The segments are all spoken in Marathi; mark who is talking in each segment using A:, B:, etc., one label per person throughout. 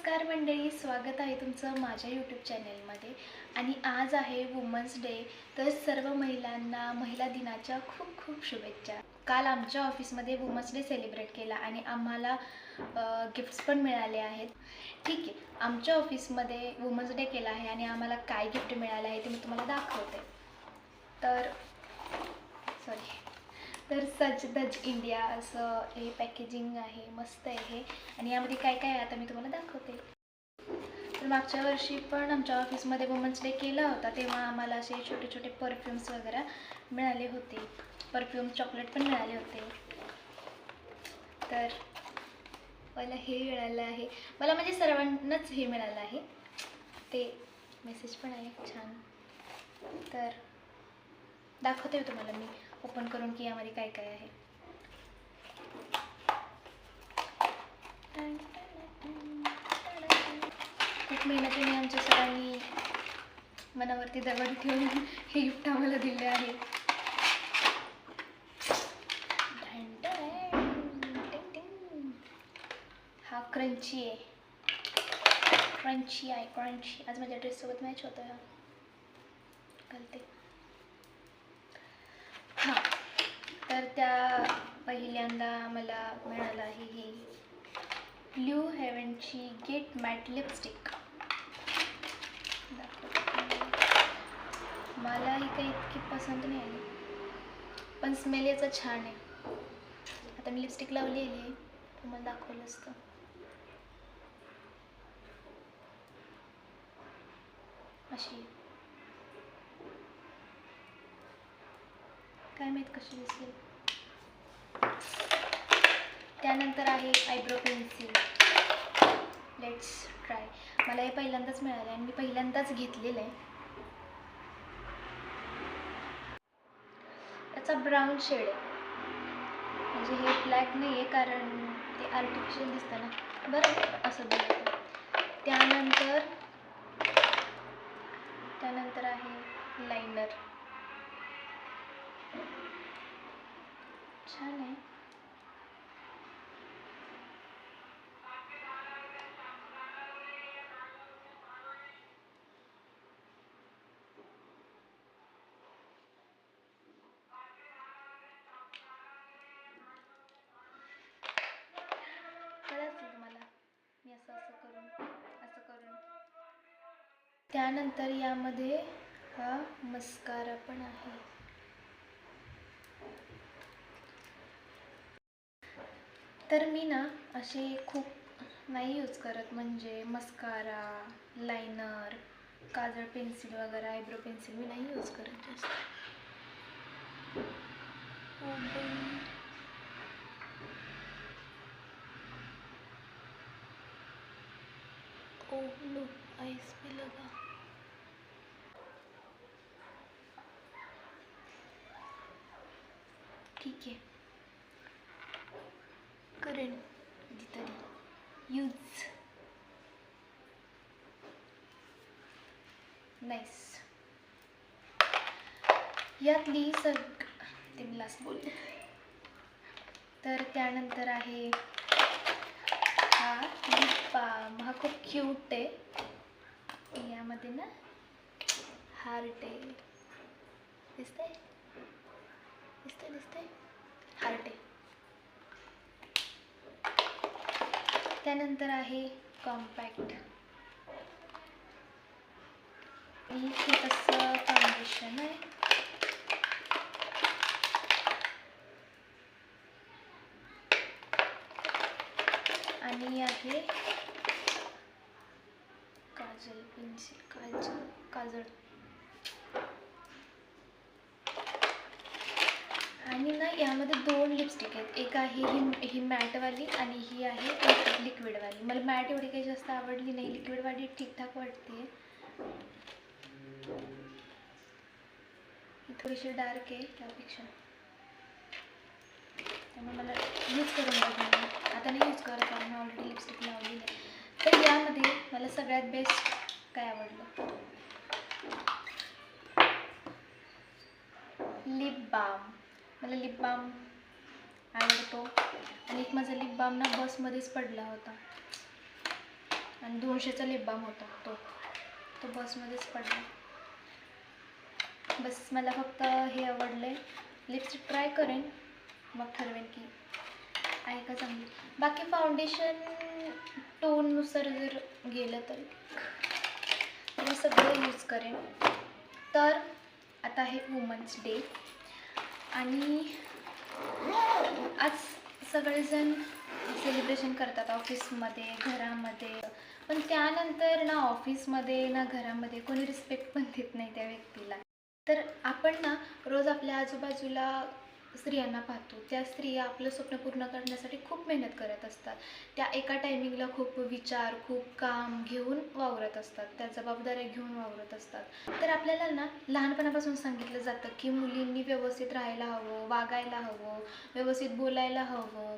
A: नमस्कार मंडळी स्वागत आहे तुमचं माझ्या यूट्यूब चॅनेलमध्ये आणि आज आहे वुमन्स डे तर सर्व महिलांना महिला दिनाच्या खूप खूप शुभेच्छा. काल आमच्या ऑफिसमध्ये वुमन्स डे सेलिब्रेट केला आणि आम्हाला गिफ्ट्स पण मिळाले आहेत. ठीक आहे आमच्या ऑफिसमध्ये वुमन्स डे केला आहे आणि आम्हाला काय गिफ्ट मिळालं आहे ते मी तुम्हाला दाखवते. तर सॉरी तर सच दज इंडिया असं हे पॅकेजिंग आहे मस्त आहे हे. आणि यामध्ये काय काय आहे आता मी तुम्हाला दाखवते. तर मागच्या वर्षी पण आमच्या ऑफिसमध्ये वुमन्स डे केला होता तेव्हा आम्हाला असे छोटे छोटे परफ्यूम्स वगैरे मिळाले होते. परफ्यूम चॉकलेट पण मिळाले होते. तर मला हे मिळालं आहे. मला म्हणजे सर्वांनाच हे मिळालं आहे. ते मेसेज पण आहे छान. तर दाखवते तुम्हाला मी. ओपन करून की यामध्ये काय काय आहे. खूप मेहनतीने आमच्या सरांनी मनावरती दगड ठेवून हे गिफ्ट आम्हाला दिले आहे. हा क्रंची आहे. क्रंची आहे क्रंची. आज माझ्या ड्रेससोबत मॅच होतो हा. घालते. हां. तर त्या पहिल्यांदा मला मिळालं आहे ही ब्ल्यू हेवनची गेट मॅट लिपस्टिक. मला ही काही इतकी पसंत नाही आली. पण स्मेल याचा छान आहे. आता मी लिपस्टिक लावलेली आहे. तुम्हाला दाखवलं असतं. अशी काय माहीत कशी दिसेल. त्यानंतर आहे आयब्रो पेन्सिल लेट्स ट्राय मला हे पहिल्यांदाच मिळालं आहे आणि मी पहिल्यांदाच घेतलेलं आहे. त्याचा ब्राऊन शेड आहे. म्हणजे हे ब्लॅक नाही आहे कारण ते आर्टिफिशियल दिसतं ना. बरं असं बघा त्यानंतर त्यानंतर आहे लाईनर छान आहे. कळलं तुम्हाला? मी असं असं करून असं करून. त्यानंतर यामध्ये हा मस्कारा पण आहे. तर मी ना असे खूप नाही यूज करत म्हणजे मस्कारा लायनर काजळ पेन्सिल वगैरे आयब्रो पेन्सिल मी नाही यूज करत जास्त. O by. लो लगा. ठीक आहे. करेन कधीतरी यूज नाईस यातली सग ते मी लास्ट बोलले. तर त्यानंतर आहे हा लिप बाम हा खूप क्यूट आहे. यामध्ये ना हार्ट आहे. दिसतंय? दिसतंय दिसतंय? हार्ट आहे. त्यानंतर आहे कॉम्पॅक्ट आणि फाउंडेशन आहे. आणि आहे काजल पेन्सिल काजल काजळ. आणि ना यामध्ये दोन लिपस्टिक आहेत. एक आहे ही ही मॅटवाली आणि ही आहे लिक्विडवाली मला मॅट एवढी काही जास्त आवडली नाही. लिक्विडवाली ठीकठाक वाटते. ही थोडीशी डार्क आहे त्यापेक्षा. त्यामुळे मला यूज करून बघायला आता नाही यूज करत कारण मी ऑलरेडी लिपस्टिक लावलेली आहे तर यामध्ये मला सगळ्यात बेस्ट काय आवडलं? लिप बाम मला लिप बाम आवडतो. आणि एक माझा लिप बाम ना बसमध्येच पडला होता. आणि दोनशेचा लिप बाम होता तो. तो बसमध्येच पडला. बस मला फक्त हे आवडलं आहे लिपस्टिक ट्राय करेन. मग ठरवेन की आहे का चांगली. बाकी फाउंडेशन टोननुसार जर गेलं तर. तर मी सगळं यूज करेन. तर आता आहे वुमन्स डे आणि आज सगळेजण सेलिब्रेशन करतात ऑफिसमध्ये घरामध्ये. पण त्यानंतर ना ऑफिसमध्ये ना घरामध्ये कोणी रिस्पेक्ट पण देत नाही त्या व्यक्तीला. तर आपण ना रोज आपल्या आजूबाजूला स्त्रियांना पाहतो. त्या स्त्रिया आपलं स्वप्न पूर्ण करण्यासाठी खूप मेहनत करत असतात. त्या एका टायमिंगला खूप विचार खूप काम घेऊन वावरत असतात. त्या जबाबदाऱ्या घेऊन वावरत असतात. तर आपल्याला ना लहानपणापासून सांगितलं जातं की मुलींनी व्यवस्थित राहायला हवं वागायला हवं व्यवस्थित बोलायला हवं.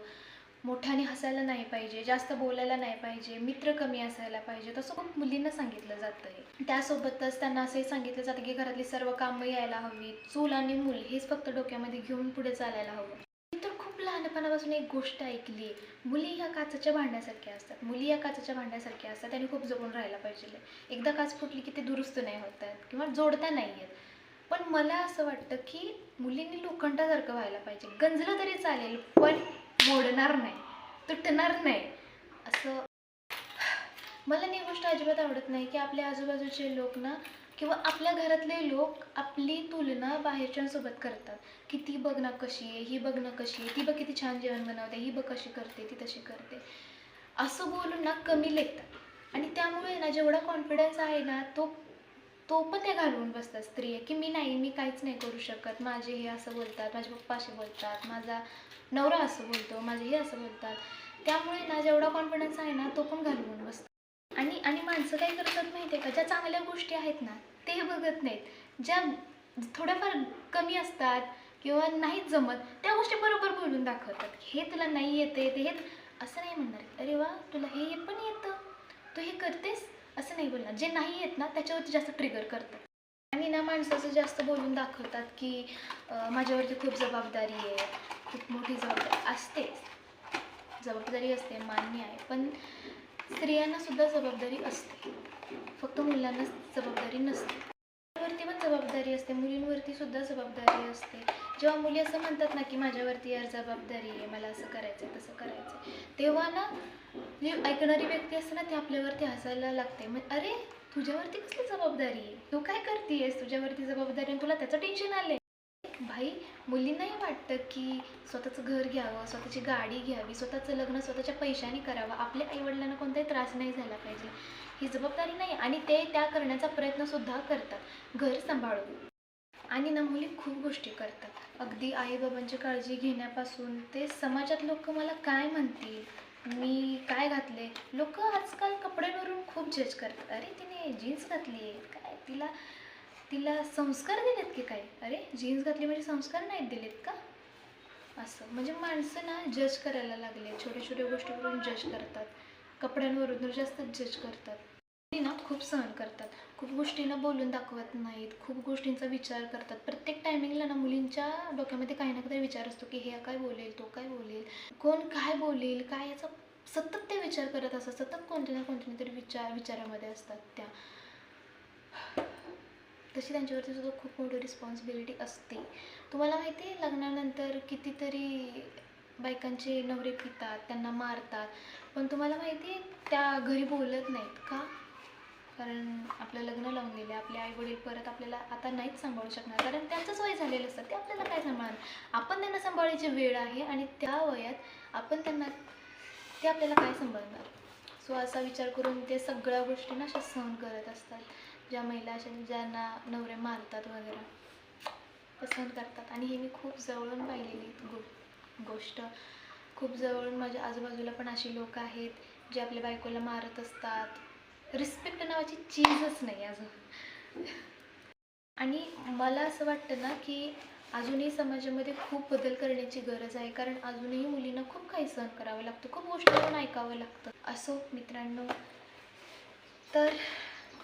A: मोठ्याने हसायला नाही पाहिजे जास्त बोलायला नाही पाहिजे मित्र कमी असायला पाहिजे तसं खूप मुलींना सांगितलं जातं आहे त्यासोबतच त्यांना असंही सांगितलं जातं की घरातली सर्व कामं यायला हवी चूल आणि मूल हेच फक्त डोक्यामध्ये घेऊन पुढे चालायला हवं. मी तर खूप लहानपणापासून एक गोष्ट ऐकली मुली ह्या काचेच्या भांड्यासारख्या असतात मुली या काचेच्या भांड्यासारख्या असतात आणि खूप जपून राहायला पाहिजे. एकदा काच फुटली की ते दुरुस्त नाही होत आहेत किंवा जोडता नाही आहेत पण मला असं वाटतं की मुलींनी लोखंडासारखं व्हायला पाहिजे गंजलं तरी चालेल पण मोडणार नाही तुटणार नाही. असं मला ही गोष्ट अजिबात आवडत नाही की आपल्या आजूबाजूचे लोक ना किंवा आपल्या घरातले लोक आपली तुलना बाहेरच्यांसोबत करतात. की ती बघ ना कशी आहे ही बघ ना कशी आहे ती बघ किती छान जेवण बनवते ही बघ कशी करते ती तशी करते. असं बोलून ना कमी लेखतात. आणि त्यामुळे ना जेवढा कॉन्फिडन्स आहे ना तो तो पण ते घालवून बसतात स्त्रिया की मी नाही मी काहीच नाही करू शकत. माझे हे असं बोलतात माझे पप्पा असे बोलतात माझा नवरा असं बोलतो माझे हे असं बोलतात. त्यामुळे ना जेवढा कॉन्फिडन्स आहे ना तो पण घालवून बसतो. आणि आणि माणसं काय करतात माहिती आहे का? ज्या चांगल्या गोष्टी आहेत ना ते बघत नाहीत. ज्या थोड्याफार कमी असतात किंवा नाहीच जमत त्या गोष्टी बरोबर बोलून दाखवतात. हे तुला नाही येते ते हे असं नाही म्हणणार. अरे वा तुला हे पण येतं. तू हे करतेस? असं नाही बोलणार. जे नाही येत ना त्याच्यावरती जास्त ट्रिगर करतात आणि ना माणसाचं जास्त बोलून दाखवतात की माझ्यावरती खूप जबाबदारी आहे खूप मोठी जबाबदारी असतेच जबाबदारी असते मान्य आहे. पण स्त्रियांना सुद्धा जबाबदारी असते. फक्त मुलांनाच जबाबदारी नसते. जबाबदारी असते मुलींवरती सुद्धा जबाबदारी असते. जेव्हा मुली असं म्हणतात ना की माझ्यावरती यार जबाबदारी आहे मला असं करायचं आहे तसं करायचं आहे तेव्हा ना जी ऐकणारी व्यक्ती असते ना ती आपल्यावरती हसायला लागते. मग अरे तुझ्यावरती कसली जबाबदारी आहे? तू काय करतेयस? तुझ्यावरती जबाबदारी आणि तुला त्याचं टेन्शन आलंय. भाई मुलींनाही वाटतं की स्वतःचं घर घ्यावं स्वतःची गाडी घ्यावी स्वतःचं लग्न स्वतःच्या पैशाने करावं. आपल्या आईवडिलांना कोणताही त्रास नाही झाला पाहिजे. ही जबाबदारी नाही आणि ते त्या करण्याचा प्रयत्नसुद्धा करतात. घर सांभाळून. आणि ना मुली खूप गोष्टी करतात. अगदी आईबाबांची काळजी घेण्यापासून ते समाजात लोक मला काय म्हणतील? मी काय घातले? लोक आजकाल कपड्यांवरून खूप जज करतात. अरे तिने जीन्स घातली. आहे काय तिला तिला संस्कार दिलेत की काय? अरे जीन्स घातली म्हणजे संस्कार नाहीत दिलेत का? असं. म्हणजे माणसं ना जज करायला लागले. छोट्या छोट्या गोष्टीवरून जज करतात. कपड्यांवरून जास्त जज करतात. ती ना खूप सहन करतात. खूप गोष्टींना बोलून दाखवत नाहीत. खूप गोष्टींचा विचार करतात. प्रत्येक टायमिंगला ना मुलींच्या डोक्यामध्ये काही ना काही विचार असतो की हे काय बोलेल तो काय बोलेल? कोण काय बोलेल? काय याचा सतत ते विचार करत असतात. सतत कोणत्या ना कोणत्या तरी विचार विचारामध्ये असतात त्या. तशी त्यांच्यावरती सुद्धा खूप मोठी रिस्पॉन्सिबिलिटी असते. तुम्हाला माहिती आहे लग्नानंतर कितीतरी बायकांचे नवरे पितात त्यांना मारतात. पण तुम्हाला माहिती आहे त्या घरी बोलत नाहीत का? कारण आपलं लग्न लावून दिले आपले आई वडील परत आपल्याला आता नाहीच सांभाळू शकणार. कारण त्यांचंच वय झालेलं असतं ते आपल्याला काय सांभाळणार? आपण त्यांना सांभाळायची वेळ आहे आणि त्या वयात आपण त्यांना ते आपल्याला काय सांभाळणार? सो असा विचार करून ते सगळ्या गोष्टींना अशा सहन करत असतात. ज्या महिला अशा म्हणजे ज्यांना नवरे मारतात वगैरे ते सहन करतात. आणि हे मी खूप जवळून पाहिलेली गो गोष्ट. खूप जवळून माझ्या आजूबाजूला पण अशी लोक आहेत जे आपल्या बायकोला मारत असतात. रिस्पेक्ट नावाची चीजच नाही अजून. आणि मला असं वाटतं ना की अजूनही समाजामध्ये खूप बदल करण्याची गरज आहे. कारण अजूनही मुलींना खूप काही सहन करावं लागतं. खूप गोष्टी पण ऐकावं लागतं. असो मित्रांनो. तर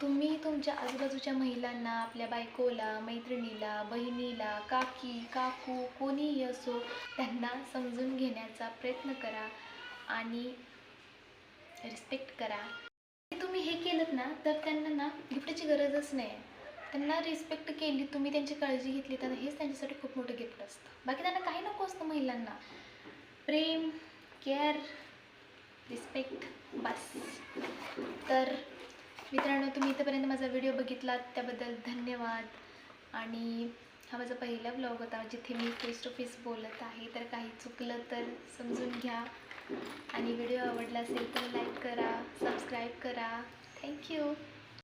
A: तुम्ही तुमच्या आजूबाजूच्या महिलांना आपल्या बायकोला मैत्रिणीला बहिणीला काकी काकू कोणीही असो त्यांना समजून घेण्याचा प्रयत्न करा आणि रिस्पेक्ट करा. तुम्ही हे केलं ना तर त्यांना ना गिफ्टची गरजच नाही. त्यांना रिस्पेक्ट केली तुम्ही त्यांची काळजी घेतली तर हेच त्यांच्यासाठी खूप मोठं गिफ्ट असतं. बाकी त्यांना काही नको असतं महिलांना. प्रेम केअर रिस्पेक्ट बस. तर मित्रांनो तुम्ही इथंपर्यंत माझा व्हिडिओ बघितलात त्याबद्दल धन्यवाद. आणि हा माझा पहिला ब्लॉग होता जिथे मी फेस टू फेस बोलत आहे. तर काही चुकलं तर समजून घ्या. आणि व्हिडिओ आवडला असेल तर लाईक करा सबस्क्राईब करा. थँक्यू